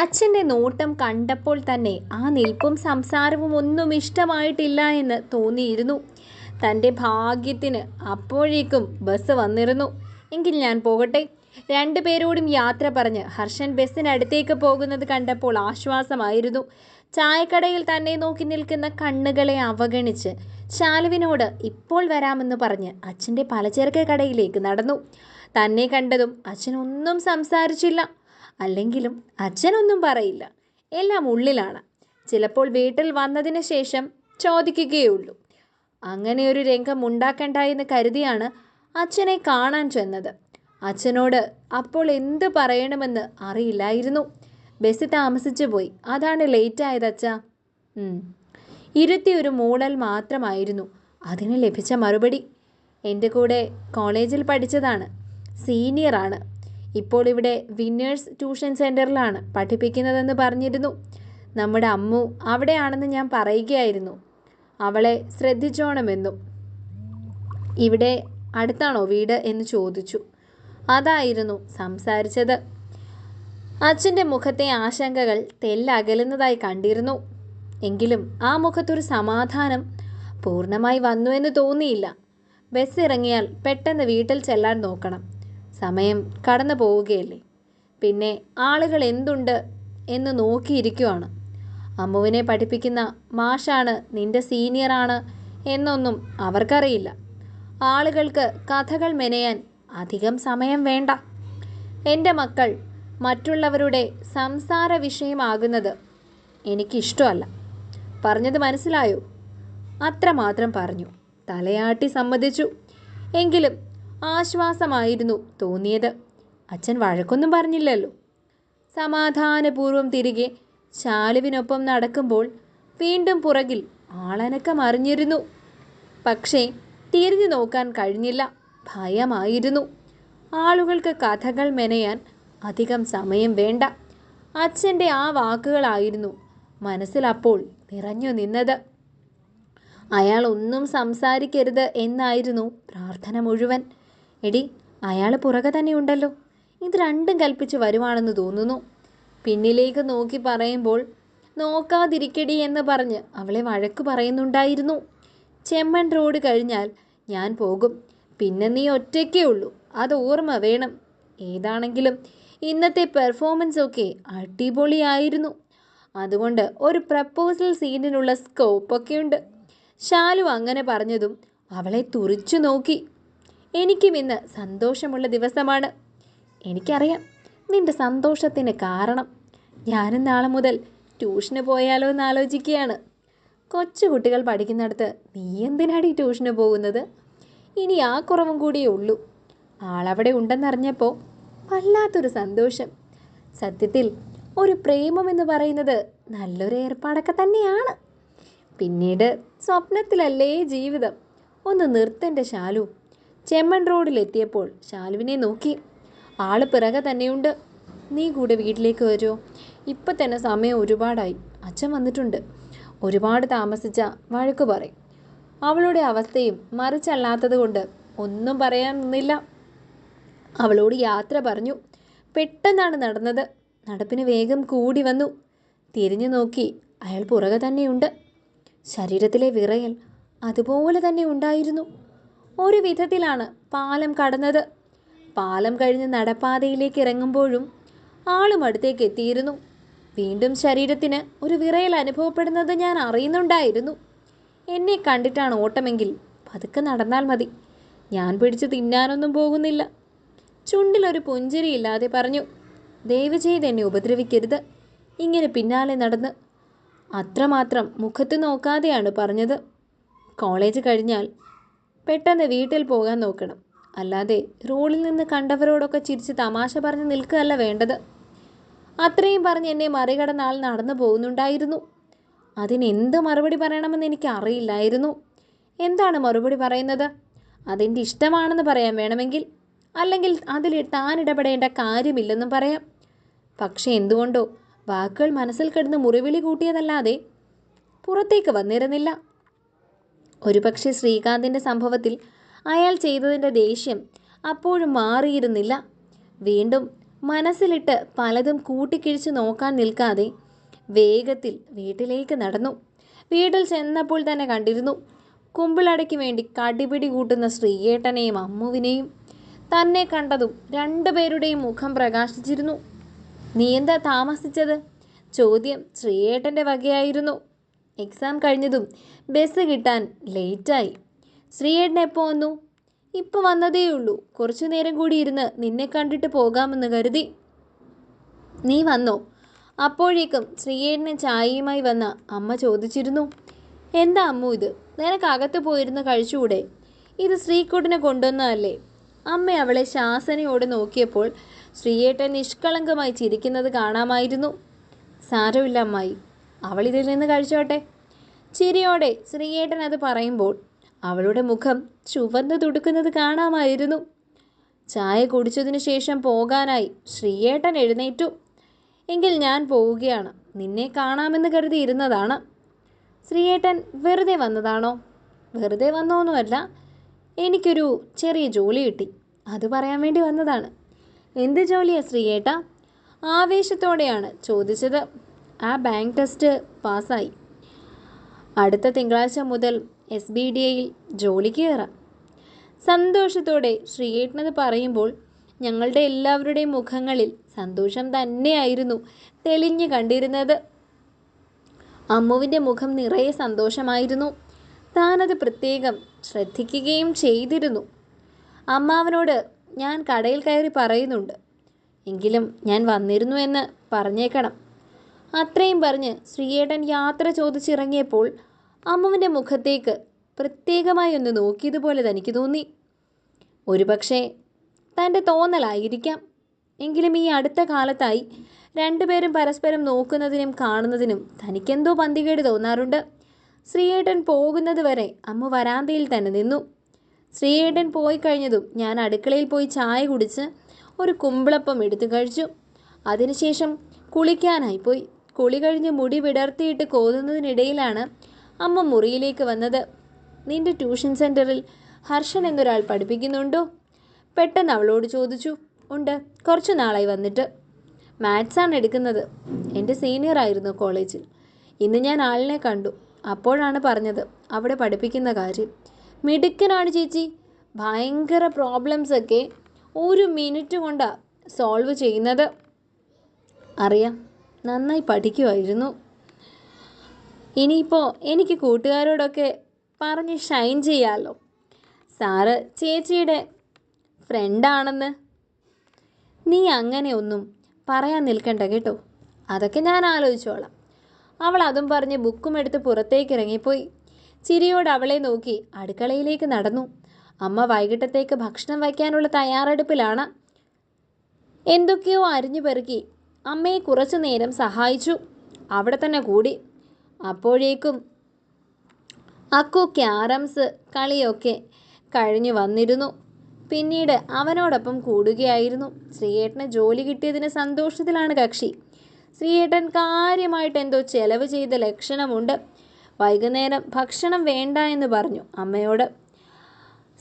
അച്ഛന്റെ നോട്ടം കണ്ടപ്പോൾ തന്നെ ആ നിൽപ്പും സംസാരവും ഒന്നും ഇഷ്ടമായിട്ടില്ല എന്ന് തോന്നിയിരുന്നു. തന്റെ ഭാഗ്യത്തിന് അപ്പോഴേക്കും ബസ് വന്നിരുന്നു. എങ്കിൽ ഞാൻ പോകട്ടെ. രണ്ടുപേരോടും യാത്ര പറഞ്ഞ് ഹർഷൻ ബസ്സിനടുത്തേക്ക് പോകുന്നത് കണ്ടപ്പോൾ ആശ്വാസമായിരുന്നു. ചായക്കടയിൽ തന്നെ നോക്കി നിൽക്കുന്ന കണ്ണുകളെ അവഗണിച്ച് ശാലുവിനോട് ഇപ്പോൾ വരാമെന്ന് പറഞ്ഞ് അച്ഛന്റെ പലചരക്ക് കടയിലേക്ക് നടന്നു. തന്നെ കണ്ടതും അച്ഛൻ ഒന്നും സംസാരിച്ചില്ല. അല്ലെങ്കിലും അച്ഛനൊന്നും പറയില്ല. എല്ലാം ഉള്ളിലാണ്. ചിലപ്പോൾ വീട്ടിൽ വന്നതിന് ശേഷം ചോദിക്കുകയുള്ളൂ. അങ്ങനെ ഒരു രംഗം ഉണ്ടാക്കണ്ട എന്ന് കരുതിയാണ് അച്ഛനെ കാണാൻ ചെന്നത്. അച്ഛനോട് അപ്പോൾ എന്ത് പറയണമെന്ന് അറിയില്ലായിരുന്നു. ബസ് താമസിച്ചു പോയി. അതാണ് ലേറ്റ് ആയത് അച്ഛ. ഇരുത്തി ഒരു മൂളൽ മാത്രമായിരുന്നു. അതിന് ലഭിച്ച മറുപടി. എന്റെ കൂടെ കോളേജിൽ പഠിച്ചതാണ്. സീനിയറാണ് ഇപ്പോൾ ഇവിടെ വിന്നേഴ്സ് ട്യൂഷൻ സെന്ററിലാണ് പഠിപ്പിക്കുന്നതെന്ന് പറഞ്ഞിരുന്നു. നമ്മുടെ അമ്മു അവിടെയാണെന്ന് ഞാൻ പറയുകയായിരുന്നു. അവളെ ശ്രദ്ധിച്ചോണമെന്നും. ഇവിടെ അടുത്താണോ വീട് എന്ന് ചോദിച്ചു. അതായിരുന്നു സംസാരിച്ചത്. അച്ഛന്റെ മുഖത്തെ ആശങ്കകൾ തെല്ലകലുന്നതായി കണ്ടിരുന്നു. എങ്കിലും ആ മുഖത്തൊരു സമാധാനം പൂർണമായി വന്നു എന്ന് തോന്നിയില്ല. ബസ് ഇറങ്ങിയാൽ പെട്ടെന്ന് വീട്ടിൽ ചെല്ലാൻ നോക്കണം. സമയം കടന്നു പോവുകയല്ലേ? പിന്നെ ആളുകൾ എന്തുണ്ട് എന്ന് നോക്കിയിരിക്കുവാണ്. അമ്മുവിനെ പഠിപ്പിക്കുന്ന മാഷാണ് നിന്റെ സീനിയറാണ് എന്നൊന്നും അവർക്കറിയില്ല. ആളുകൾക്ക് കഥകൾ മെനയാൻ അധികം സമയം വേണ്ട. എന്റെ മക്കൾ മറ്റുള്ളവരുടെ സംസാര വിഷയമാകുന്നത് എനിക്കിഷ്ടമല്ല. പറഞ്ഞത് മനസ്സിലായോ? അത്രമാത്രം പറഞ്ഞു. തലയാട്ടി സമ്മതിച്ചു. എങ്കിലും ആശ്വാസമായിരുന്നു തോന്നിയത്. അച്ഛൻ വഴക്കൊന്നും പറഞ്ഞില്ലല്ലോ. സമാധാനപൂർവം തിരികെ ശാലുവിനൊപ്പം നടക്കുമ്പോൾ വീണ്ടും പുറകിൽ ആളനക്കം അറിഞ്ഞിരുന്നു. പക്ഷേ തിരിഞ്ഞു നോക്കാൻ കഴിഞ്ഞില്ല. ഭയമായിരുന്നു. ആളുകൾക്ക് കഥകൾ മെനയാൻ അധികം സമയം വേണ്ട. അച്ഛന്റെ ആ വാക്കുകളായിരുന്നു മനസ്സിലപ്പോൾ നിറഞ്ഞു നിന്നത്. അയാൾ ഒന്നും സംസാരിക്കരുത് എന്നായിരുന്നു പ്രാർത്ഥന മുഴുവൻ. എടി അയാൾ പുറകെ തന്നെ ഉണ്ടല്ലോ. ഇത് രണ്ടും കൽപ്പിച്ച് വരുവാണെന്ന് തോന്നുന്നു. പിന്നിലേക്ക് നോക്കി പറയുമ്പോൾ നോക്കാതിരിക്കടി എന്ന് പറഞ്ഞ് അവളെ വഴക്ക് പറയുന്നുണ്ടായിരുന്നു. ചെമ്മൺ റോഡ് കഴിഞ്ഞാൽ ഞാൻ പോകും. പിന്നെ നീ ഒറ്റയ്ക്കേ ഉള്ളൂ. അത് ഓർമ്മ വേണം. ഏതാണെങ്കിലും ഇന്നത്തെ പെർഫോമൻസ് ഒക്കെ അടിപൊളിയായിരുന്നു. അതുകൊണ്ട് ഒരു പ്രപ്പോസൽ സീനിനുള്ള സ്കോപ്പൊക്കെ ഉണ്ട്. ശാലു അങ്ങനെ പറഞ്ഞതും അവളെ തുറിച്ചു നോക്കി. എനിക്കും ഇന്ന് സന്തോഷമുള്ള ദിവസമാണ്. എനിക്കറിയാം നിന്റെ സന്തോഷത്തിന് കാരണം. ഞാനും നാളെ മുതൽ ട്യൂഷന് പോയാലോ എന്ന് ആലോചിക്കുകയാണ്. കൊച്ചു കുട്ടികൾ പഠിക്കുന്നിടത്ത് നീ എന്തിനാടി ട്യൂഷന് പോകുന്നത്? ഇനി ആ കുറവും കൂടിയേ ഉള്ളൂ. ആളവിടെ ഉണ്ടെന്നറിഞ്ഞപ്പോൾ വല്ലാത്തൊരു സന്തോഷം. സത്യത്തിൽ ഒരു പ്രേമം എന്ന് പറയുന്നത് നല്ലൊരു ഏർപ്പാടൊക്കെ തന്നെയാണ്. പിന്നീട് സ്വപ്നത്തിലല്ലേ ജീവിതം? ഒന്ന് നിർത്തന്റെ ശാലു. ചെമ്മൺ റോഡിലെത്തിയപ്പോൾ ശാലുവിനെ നോക്കി. ആൾ പിറകെ തന്നെയുണ്ട്. നീ കൂടെ വീട്ടിലേക്ക് വരുമോ ഇപ്പം തന്നെ സമയം ഒരുപാടായി. അച്ഛൻ വന്നിട്ടുണ്ട്. ഒരുപാട് താമസിച്ച വഴക്ക് പറയും. അവളുടെ അവസ്ഥയും മറിച്ചല്ലാത്തത് കൊണ്ട് ഒന്നും പറയാൻ നിന്നില്ല. അവളോട് യാത്ര പറഞ്ഞു. പെട്ടെന്നാണ് നടന്നത്. നടപ്പിന് വേഗം കൂടി വന്നു. തിരിഞ്ഞു നോക്കി അയാൾ പുറകെ തന്നെയുണ്ട്. ശരീരത്തിലെ വിറയൽ അതുപോലെ തന്നെ ഉണ്ടായിരുന്നു. ഒരു വിധത്തിലാണ് പാലം കടന്നത്. പാലം കഴിഞ്ഞ് നടപ്പാതയിലേക്ക് ഇറങ്ങുമ്പോഴും ആളും അടുത്തേക്ക് എത്തിയിരുന്നു. വീണ്ടും ശരീരത്തിന് ഒരു വിറയൽ അനുഭവപ്പെടുന്നത് ഞാൻ അറിയുന്നുണ്ടായിരുന്നു. എന്നെ കണ്ടിട്ടാണ് ഓട്ടമെങ്കിൽ പതുക്കെ നടന്നാൽ മതി. ഞാൻ പിടിച്ച് തിന്നാനൊന്നും പോകുന്നില്ല. ചുണ്ടിലൊരു പുഞ്ചിരിയില്ലാതെ പറഞ്ഞു ദയവ് ചെയ്ത് എന്നെ ഉപദ്രവിക്കരുത്. ഇങ്ങനെ പിന്നാലെ നടന്ന് അത്രമാത്രം മുഖത്ത് നോക്കാതെയാണ് പറഞ്ഞത്. കോളേജ് കഴിഞ്ഞാൽ പെട്ടെന്ന് വീട്ടിൽ പോകാൻ നോക്കണം. അല്ലാതെ റോഡിൽ നിന്ന് കണ്ടവരോടൊക്കെ ചിരിച്ച് തമാശ പറഞ്ഞ് നിൽക്കുകയല്ല വേണ്ടത്. അത്രയും പറഞ്ഞ് എന്നെ മറികടന്ന ആൾ നടന്നു പോകുന്നുണ്ടായിരുന്നു. അതിനെന്ത് മറുപടി പറയണമെന്ന് എനിക്ക് അറിയില്ലായിരുന്നു. എന്താണ് മറുപടി പറയുന്നത്? അതെന്റെ ഇഷ്ടമാണെന്ന് പറയാൻ വേണമെങ്കിൽ അല്ലെങ്കിൽ അതിൽ താൻ ഇടപെടേണ്ട കാര്യമില്ലെന്നും പറയാം. പക്ഷേ എന്തുകൊണ്ടോ വാക്കുകൾ മനസ്സിൽ കിടന്ന് മുറിവിളി കൂട്ടിയതല്ലാതെ പുറത്തേക്ക് വന്നിരുന്നില്ല. ഒരുപക്ഷെ ശ്രീകാന്തിന്റെ സംഭവത്തിൽ അയാൾ ചെയ്തതിന്റെ ദേഷ്യം അപ്പോഴും മാറിയിരുന്നില്ല. വീണ്ടും മനസ്സിലിട്ട് പലതും കൂട്ടിക്കിഴിച്ച് നോക്കാൻ നിൽക്കാതെ വേഗത്തിൽ വീട്ടിലേക്ക് നടന്നു. വീട്ടിൽ ചെന്നപ്പോൾ തന്നെ കണ്ടിരുന്നു കുമ്പിളടയ്ക്ക് വേണ്ടി കടിപിടി കൂട്ടുന്ന ശ്രീയേട്ടനെയും അമ്മുവിനെയും. തന്നെ കണ്ടതും രണ്ടുപേരുടെയും മുഖം പ്രകാശിച്ചിരുന്നു. നീ എന്താ താമസിച്ചത്? ചോദ്യം ശ്രീയേട്ടന്റെ വകയായിരുന്നു. എക്സാം കഴിഞ്ഞതും ബസ് കിട്ടാൻ ലേറ്റായി ശ്രീയേട്ടൻ എപ്പോൾ വന്നു? ഇപ്പോൾ വന്നതേയുള്ളൂ കുറച്ചു നേരം കൂടി ഇരുന്ന് നിന്നെ കണ്ടിട്ട് പോകാമെന്ന് കരുതി. നീ വന്നോ? അപ്പോഴേക്കും ശ്രീയേട്ടനെ ചായയുമായി വന്ന അമ്മ ചോദിച്ചിരുന്നു. എന്താ അമ്മു ഇത്? നിനക്ക് അകത്ത് പോയിരുന്ന് കഴിച്ചുകൂടെ ഇത് ശ്രീക്കുട്ടിനെ കൊണ്ടുവന്നതല്ലേ? അമ്മ അവളെ ശാസനയോടെ നോക്കിയപ്പോൾ ശ്രീയേട്ടൻ നിഷ്കളങ്കമായി ചിരിക്കുന്നത് കാണാമായിരുന്നു. സാരമില്ല അമ്മായി. അവൾ ഇതിൽ നിന്ന് കഴിച്ചോട്ടെ. ചിരിയോടെ ശ്രീയേട്ടൻ അത് പറയുമ്പോൾ അവളുടെ മുഖം ചുവന്നു തുടുക്കുന്നത് കാണാമായിരുന്നു. ചായ കുടിച്ചതിനു ശേഷം പോകാനായി ശ്രീയേട്ടൻ എഴുന്നേറ്റു. എങ്കിൽ ഞാൻ പോവുകയാണ്. നിന്നെ കാണാമെന്ന് കരുതി ഇരുന്നതാണ്. ശ്രീയേട്ടൻ വെറുതെ വന്നതാണോ? വെറുതെ വന്നോന്നുമല്ല. എനിക്കൊരു ചെറിയ ജോലി കിട്ടി. അത് പറയാൻ വേണ്ടി വന്നതാണ്. എന്ത് ജോലിയാ ശ്രീയേട്ട? ആവേശത്തോടെയാണ് ചോദിച്ചത്. ആ ബാങ്ക് ടെസ്റ്റ് പാസ്സായി. അടുത്ത തിങ്കളാഴ്ച മുതൽ എസ് ബി ഡി എയിൽ ജോലിക്ക് കയറാം. സന്തോഷത്തോടെ ശ്രീകേട്ടനത് പറയുമ്പോൾ ഞങ്ങളുടെ എല്ലാവരുടെയും മുഖങ്ങളിൽ സന്തോഷം തന്നെയായിരുന്നു തെളിഞ്ഞു കണ്ടിരുന്നത്. അമ്മുവിന്റെ മുഖം നിറയെ സന്തോഷമായിരുന്നു. താനത് പ്രത്യേകം ശ്രദ്ധിക്കുകയും ചെയ്തിരുന്നു. അമ്മാവനോട് ഞാൻ കടയിൽ കയറി പറയുന്നുണ്ട്. എങ്കിലും ഞാൻ വന്നിരുന്നു എന്ന് പറഞ്ഞേക്കണം. അത്രയും പറഞ്ഞ് ശ്രീയേട്ടൻ യാത്ര ചോദിച്ചിറങ്ങിയപ്പോൾ അമ്മുവിന്റെ മുഖത്തേക്ക് പ്രത്യേകമായി ഒന്ന് നോക്കിയതുപോലെ തനിക്ക് തോന്നി. ഒരുപക്ഷെ തന്റെ തോന്നലായിരിക്കാം. എങ്കിലും ഈ അടുത്ത കാലത്തായി രണ്ടുപേരും പരസ്പരം നോക്കുന്നതിനും കാണുന്നതിനും തനിക്കെന്തോ പന്തികേട് തോന്നാറുണ്ട്. ശ്രീയേട്ടൻ പോകുന്നത് വരെ അമ്മ വരാന്തയിൽ തന്നെ നിന്നു. ശ്രീയേട്ടൻ പോയി കഴിഞ്ഞതും ഞാൻ അടുക്കളയിൽ പോയി ചായ കുടിച്ച് ഒരു കുമ്പിളപ്പം എടുത്തു കഴിച്ചു. അതിനുശേഷം കുളിക്കാനായി പോയി. കുളി കഴിഞ്ഞ് മുടി വിടർത്തിയിട്ട് കോതുന്നതിനിടയിലാണ് അമ്മ മുറിയിലേക്ക് വന്നത്. നിന്റെ ട്യൂഷൻ സെന്ററിൽ ഹർഷൻ എന്നൊരാൾ പഠിപ്പിക്കുന്നുണ്ടോ? പെട്ടെന്ന് അവളോട് ചോദിച്ചു. ഉണ്ട്. കുറച്ച് നാളായി വന്നിട്ട്. മാത്സാണ് എടുക്കുന്നത്. എന്റെ സീനിയർ ആയിരുന്നു കോളേജിൽ. ഇന്ന് ഞാൻ ആളിനെ കണ്ടു. അപ്പോഴാണ് പറഞ്ഞത്. അവിടെ പഠിപ്പിക്കുന്ന കാര്യം. മിടുക്കനാണ് ചേച്ചി. ഭയങ്കര പ്രോബ്ലംസൊക്കെ ഒരു മിനിറ്റ് കൊണ്ടാണ് സോൾവ് ചെയ്യുന്നത്. അറിയാം. നന്നായി പഠിക്കുമായിരുന്നു ഇനിയിപ്പോൾ എനിക്ക് കൂട്ടുകാരോടൊക്കെ പറഞ്ഞ് ഷൈൻ ചെയ്യാമല്ലോ സാറ് ചേച്ചിയുടെ ഫ്രണ്ടാണെന്ന് നീ അങ്ങനെ ഒന്നും പറയാൻ നിൽക്കണ്ട കേട്ടോ. അതൊക്കെ ഞാൻ ആലോചിച്ചോളാം. അവൾ അതും പറഞ്ഞ് ബുക്കും എടുത്ത് പുറത്തേക്ക് ഇറങ്ങിപ്പോയി. ചിരിയോട് അവളെ നോക്കി അടുക്കളയിലേക്ക് നടന്നു. അമ്മ വൈകിട്ടത്തേക്ക് ഭക്ഷണം വയ്ക്കാനുള്ള തയ്യാറെടുപ്പിലാണ്. എന്തൊക്കെയോ അരിഞ്ഞു പെറുക്കി അമ്മയെ കുറച്ചു നേരം സഹായിച്ചു. അവിടെ തന്നെ കൂടി. അപ്പോഴേക്കും അക്കു ക്യാരംസ് കളിയൊക്കെ കഴിഞ്ഞു വന്നിരുന്നു. പിന്നീട് അവനോടൊപ്പം കൂടുകയായിരുന്നു. ശ്രീയേട്ടന് ജോലി കിട്ടിയതിന് സന്തോഷത്തിലാണ് കക്ഷി. ശ്രീയേട്ടൻ കാര്യമായിട്ട് എന്തോ ചെലവ് ചെയ്ത ലക്ഷണമുണ്ട്. വൈകുന്നേരം ഭക്ഷണം വേണ്ട എന്ന് പറഞ്ഞു അമ്മയോട്.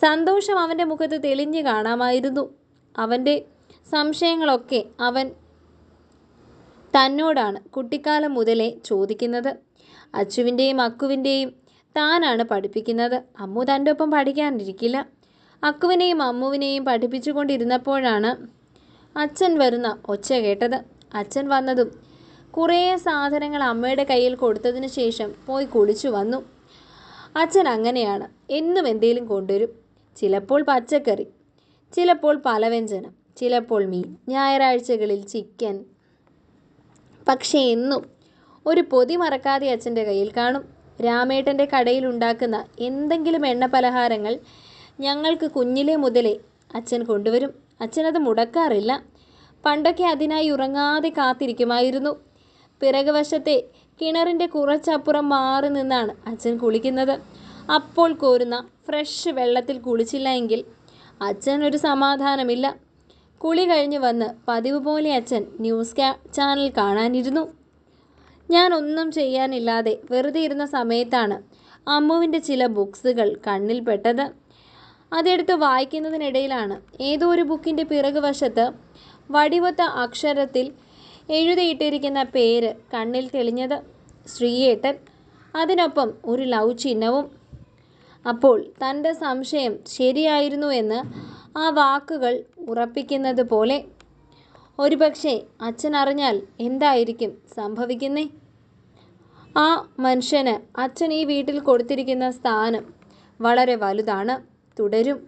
സന്തോഷം അവന്റെ മുഖത്ത് തെളിഞ്ഞു കാണാമായിരുന്നു. അവന്റെ സംശയങ്ങളൊക്കെ അവൻ തന്നോടാണ് കുട്ടിക്കാലം മുതലേ ചോദിക്കുന്നത്. അച്ചുവിന്റെയും അക്കുവിന്റെയും താനാണ് പഠിപ്പിക്കുന്നത്. അമ്മു തന്റെ ഒപ്പം പഠിക്കാനിരിക്കില്ല. അക്കുവിനെയും അമ്മുവിനെയും പഠിപ്പിച്ചുകൊണ്ടിരുന്നപ്പോഴാണ് അച്ഛൻ വരുന്ന ഒച്ച കേട്ടത്. അച്ഛൻ വന്നതും കുറേ സാധനങ്ങൾ അമ്മയുടെ കയ്യിൽ കൊടുത്തതിന് ശേഷം പോയി കുളിച്ചു വന്നു. അച്ഛൻ അങ്ങനെയാണ് എന്നും എന്തേലും കൊണ്ടുവരും. ചിലപ്പോൾ പച്ചക്കറി ചിലപ്പോൾ പലവ്യഞ്ജനം ചിലപ്പോൾ മീൻ ഞായറാഴ്ചകളിൽ ചിക്കൻ പക്ഷേ എന്നും ഒരു പൊതി മറക്കാതെ അച്ഛന്റെ കയ്യിൽ കാണും. രാമേട്ടന്റെ കടയിൽ ഉണ്ടാക്കുന്ന എന്തെങ്കിലും എണ്ണ പലഹാരങ്ങൾ ഞങ്ങൾക്ക് കുഞ്ഞിലെ മുതലേ അച്ഛൻ കൊണ്ടുവരും. അച്ഛനത് മുടക്കാറില്ല. പണ്ടൊക്കെ അതിനായി ഉറങ്ങാതെ കാത്തിരിക്കുമായിരുന്നു. പിറകുവശത്തെ കിണറിന്റെ കുറച്ചപ്പുറം മാറി നിന്നാണ് അച്ഛൻ കുളിക്കുന്നത്. അപ്പോൾ കോരുന്ന ഫ്രഷ് വെള്ളത്തിൽ കുളിച്ചില്ല എങ്കിൽ അച്ഛനൊരു സമാധാനമില്ല. കുളി കഴിഞ്ഞ് വന്ന് പതിവ് പോലെ അച്ഛൻ ന്യൂസ് ചാനൽ കാണാനിരുന്നു. ഞാൻ ഒന്നും ചെയ്യാനില്ലാതെ വെറുതെ ഇരുന്ന സമയത്താണ് അമ്മുവിന്റെ ചില ബുക്സുകൾ കണ്ണിൽ പെട്ടത്. അതെടുത്ത് വായിക്കുന്നതിനിടയിലാണ് ഏതോ ഒരു ബുക്കിന്റെ പിറകുവശത്ത് വടിവത്ത അക്ഷരത്തിൽ എഴുതിയിട്ടിരിക്കുന്ന പേര് കണ്ണിൽ തെളിഞ്ഞത്. ശ്രീയേട്ടൻ അതിനൊപ്പം ഒരു ലവ് ചിഹ്നവും അപ്പോൾ തന്റെ സംശയം ശരിയായിരുന്നു എന്ന് ആ വാക്കുകൾ ഉറപ്പിക്കുന്നത് പോലെ ഒരുപക്ഷെ അച്ഛൻ അറിഞ്ഞാൽ എന്തായിരിക്കും സംഭവിക്കുന്നേ? ആ മനുഷ്യന് അച്ഛൻ ഈ വീട്ടിൽ കൊടുത്തിരിക്കുന്ന സ്ഥാനം വളരെ വലുതാണ് തുടരും.